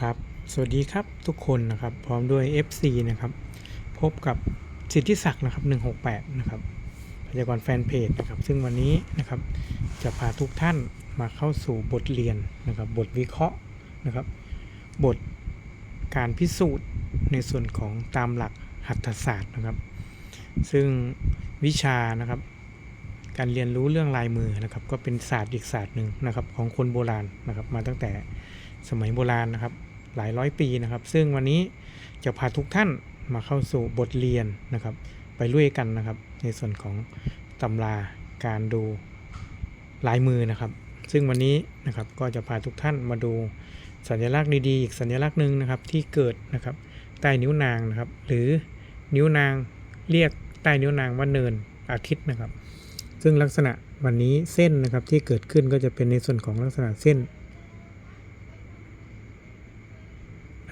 ครับ สวัสดีครับทุกคนนะครับ พร้อมด้วย FC นะครับ พบกับสิทธิศักดิ์นะครับ 168 นะครับพยากรแฟนเพจนะครับ ซึ่งวันนี้นะครับ จะพาทุกท่านมาเข้าสู่บทเรียนนะครับ บทวิเคราะห์นะครับ บทการพิสูจน์ในส่วนของตามหลักหัตถศาสตร์นะครับ ซึ่งวิชานะครับ การเรียนรู้เรื่องลายมือนะครับ ก็เป็นศาสตร์อีกศาสตร์หนึ่งนะครับ ของคนโบราณนะครับ มาตั้งแต่สมัยโบราณนะครับ หลายร้อยปีนะครับ ซึ่งวันนี้จะพาทุกท่านมาเข้าสู่บทเรียนนะครับ ไปด้ยกันนะครับ ในส่วนของตำราการดูลายมือนะครับ ซึ่งวันนี้นะครับก็จะพาทุกท่านมาดูสัญลักษณ์ดีๆอีกสัญลักษณ์หนึ่งนะครับที่เกิดนะครับใต้นิ้วนางนะครับ หรือนิ้วนางเรียกใต้นิ้วนางว่าเนินอาทิตย์นะครับ ซึ่งลักษณะวันนี้เส้นนะครับที่เกิดขึ้นก็จะเป็นในส่วนของลักษณะเส้น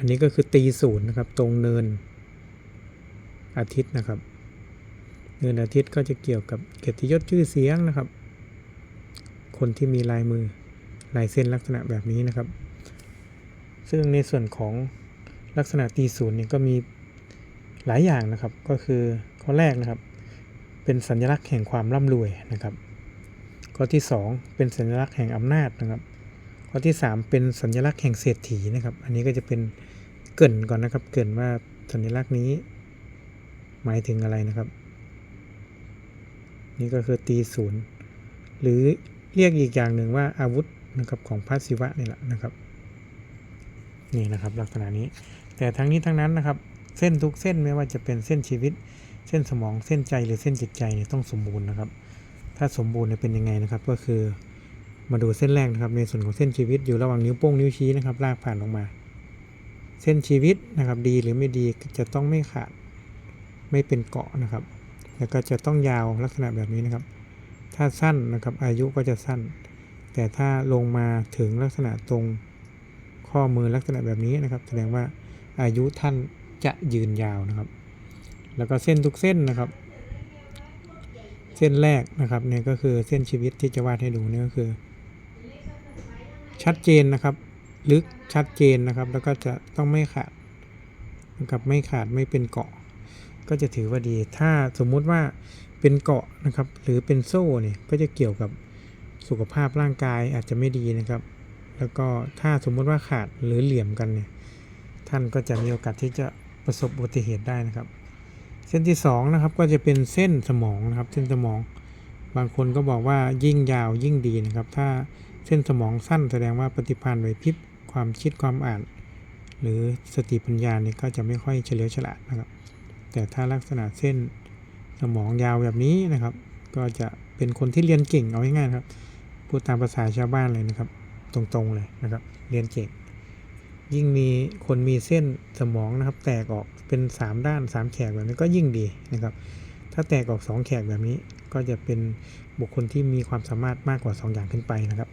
อันนี้ก็คือตีศูนย์นะครับ ตรงเนินอาทิตย์นะครับ เนินอาทิตย์ก็จะเกี่ยวกับเกียรติยศชื่อเสียงนะครับ คนที่มีลายมือลายเส้นลักษณะแบบนี้นะครับ ซึ่งในส่วนของลักษณะตีศูนย์เนี่ยก็มีหลายอย่างนะครับ ก็คือข้อแรกนะครับ เป็นสัญลักษณ์แห่งความร่ำรวยนะครับ ข้อที่ 2 เป็นสัญลักษณ์แห่งอำนาจนะครับ ข้อที่ 3 เป็นสัญลักษณ์แห่งเศรษฐีนะครับ อันนี้ก็จะเป็นเกินก่อนนะครับ เกินว่าสัญลักษณ์นี้ หมายถึงอะไรนะครับ นี่ก็คือตีศูนย์หรือเรียกอีกอย่างหนึ่งว่าอาวุธนะครับของพระศิวะนี่แหละนะครับนี่นะครับลักษณะนี้ แต่ทั้งนี้ทั้งนั้นนะครับ เส้นทุกเส้นไม่ว่าจะเป็นเส้นชีวิต เส้นสมองเส้นใจหรือเส้นจิตใจเนี่ยต้องสมบูรณ์นะครับ ถ้าสมบูรณ์เนี่ยเป็นยังไงนะครับก็คือ มาดูเส้นแรกนะครับในส่วนของเส้นชีวิตอยู่ระหว่างนิ้วโป้งนิ้วชี้นะครับลากผ่านลงมา เส้นชีวิตนะครับดีหรือไม่ดีจะต้องไม่ขาดไม่เป็นเกาะนะครับ แล้วก็จะต้องยาวลักษณะแบบนี้นะครับ ถ้าสั้นนะครับอายุก็จะสั้น แต่ถ้าลงมาถึงลักษณะตรงข้อมือลักษณะแบบนี้นะครับ แสดงว่าอายุท่านจะยืนยาวนะครับ แล้วก็เส้นทุกเส้นนะครับ เส้นแรกนะครับเนี่ยก็คือเส้นชีวิตที่จะวาดให้ดูนี่ก็คือ ชัดเจนนะครับ ลึกชัดเจนนะครับ แล้วก็จะต้องไม่ขาดนะครับไม่ขาดไม่เป็นเกาะ ก็จะถือว่าดี ถ้าสมมุติว่าเป็นเกาะนะครับ หรือเป็นโซ่เนี่ยก็จะเกี่ยวกับสุขภาพร่างกายอาจจะไม่ดีนะครับ แล้วก็ถ้าสมมุติว่าขาดหรือเหลี่ยมกันเนี่ยท่านก็จะมีโอกาสที่จะประสบอุบัติเหตุได้นะครับ เส้นที่2นะครับก็จะเป็นเส้นสมองนะครับ เส้นสมอง บางคนก็บอกว่ายิ่งยาวยิ่งดีนะครับ ถ้า เส้นสมองสั้นแสดงว่าปฏิภาณไหวพริบความคิดความอ่าน หรือสติปัญญาเนี่ยก็จะไม่ค่อยเฉลียวฉลาดนะครับ แต่ถ้าลักษณะเส้นสมองยาวแบบนี้นะครับ ก็จะเป็นคนที่เรียนเก่งเอาง่ายๆครับพูดตามภาษาชาวบ้านเลยนะครับ ตรงๆเลยนะครับ เรียนเก่ง ยิ่งมีคนมีเส้นสมองนะครับ แตกออกเป็น 3 ด้าน 3แขกแบบนี้ก็ยิ่งดีนะครับ ถ้าแตกออก 2แขกแบบนี้ ก็จะเป็นบุคคลที่มีความสามารถมากกว่า 2 อย่างขึ้นไปนะครับ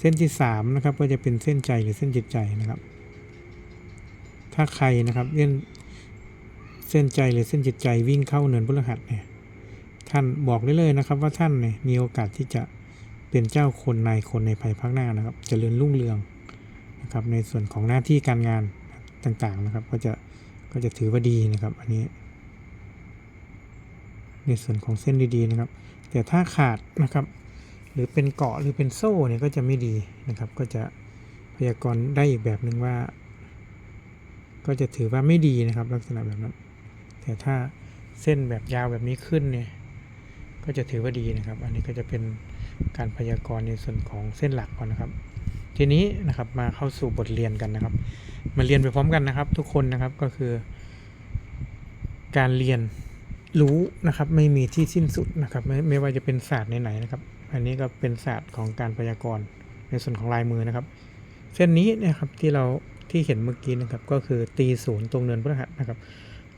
เส้นที่3นะครับก็จะเป็นเส้นใจหรือเส้นจิตใจนะครับ ถ้าใครนะครับเล่นเส้นใจหรือเส้นจิตใจวิ่งเข้าเนินพฤหัสเนี่ยท่านบอกได้เลยนะครับ ว่าท่านเนี่ยมีโอกาสที่จะเป็นเจ้าคนนายคนในภายภาคหน้านะครับจเจริญรุ่งเรืองนะครับในส่วนของหน้าที่การงานต่างๆนะครับ ก็จะก็จะถือว่าดีนะครับ อันนี้ ในส่วนของเส้นดีๆนะครับ แต่ถ้าขาดนะครับ หรือเป็นเกาะหรือเป็นโซ่เนี่ยก็จะไม่ดีนะครับ ก็จะพยากรณ์ได้อีกแบบหนึ่งว่า ก็จะถือว่าไม่ดีนะครับ ลักษณะแบบนั้น แต่ถ้าเส้นแบบยาวแบบนี้ขึ้นเนี่ยก็จะถือว่าดีนะครับ อันนี้ก็จะเป็นการพยากรณ์ในส่วนของเส้นหลักก่อนนะครับ ทีนี้นะครับมาเข้าสู่บทเรียนกันนะครับ มาเรียนไปพร้อมกันนะครับ ทุกคนนะครับก็คือ การเรียน รู้นะครับไม่มีที่สิ้นสุดนะครับไม่ไม่ว่าจะเป็นศาสตร์ไหนๆนะครับ อันนี้ก็เป็นศาสตร์ของการพยากรณ์ในส่วนของลายมือนะครับ เส้นนี้นะครับที่เราที่เห็นเมื่อกี้นะครับก็คือตีศูนย์ตรงเนินพฤหัสนะครับ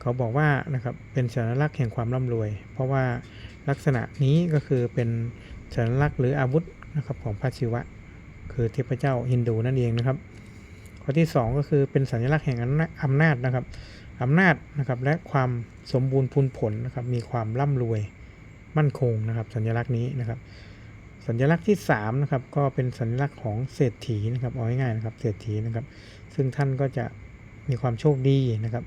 เขาบอกว่านะครับเป็นสัญลักษณ์แห่งความร่ำรวย เพราะว่าลักษณะนี้ก็คือเป็นสัญลักษณ์หรืออาวุธนะครับของพระศิวะ คือเทพเจ้าฮินดูนั่นเองนะครับข้อที่ 2 ก็คือเป็นสัญลักษณ์แห่งอำนาจนะครับ อำนาจนะครับและความสมบูรณ์พูนผลนะครับมีความร่ำรวยมั่นคงนะครับสัญลักษณ์นี้นะครับสัญลักษณ์ที่3นะครับก็เป็นสัญลักษณ์ของเศรษฐีนะครับเอาง่ายๆนะครับเศรษฐีนะครับ ซึ่งท่านก็จะมีความโชคดีนะครับ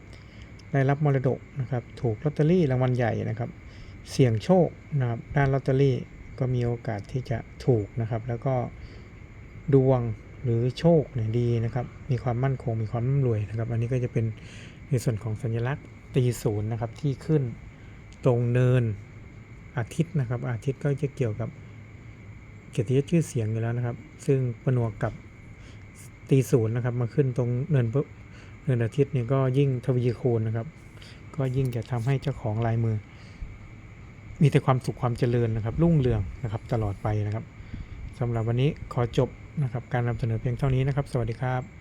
ได้รับมรดกนะครับ ถูกลอตเตอรี่รางวัลใหญ่นะครับ เสี่ยงโชคนะครับด้านลอตเตอรี่ก็มีโอกาสที่จะถูกนะครับ แล้วก็ดวงหรือโชคเนี่ยดีนะครับ มีความมั่นคงมีความร่ำรวยนะครับ อันนี้ก็จะเป็น ในส่วนของสัญลักษณ์ตีศูนย์นะครับที่ขึ้นตรงเนินอาทิตย์นะครับ อาทิตย์ก็จะเกี่ยวกับเกียรติยศชื่อเสียงอยู่แล้วนะครับ ซึ่งประนวกกับตีศูนย์นะครับมาขึ้นตรงเนินปุ๊บเนินอาทิตย์เนี่ยก็ยิ่งทวีคูณนะครับ ก็ยิ่งจะทำให้เจ้าของลายมือ มีแต่ความสุขความเจริญนะครับ รุ่งเรืองนะครับตลอดไปนะครับสำหรับวันนี้ขอจบนะครับ การนำเสนอเพียงเท่านี้นะครับ สวัสดีครับ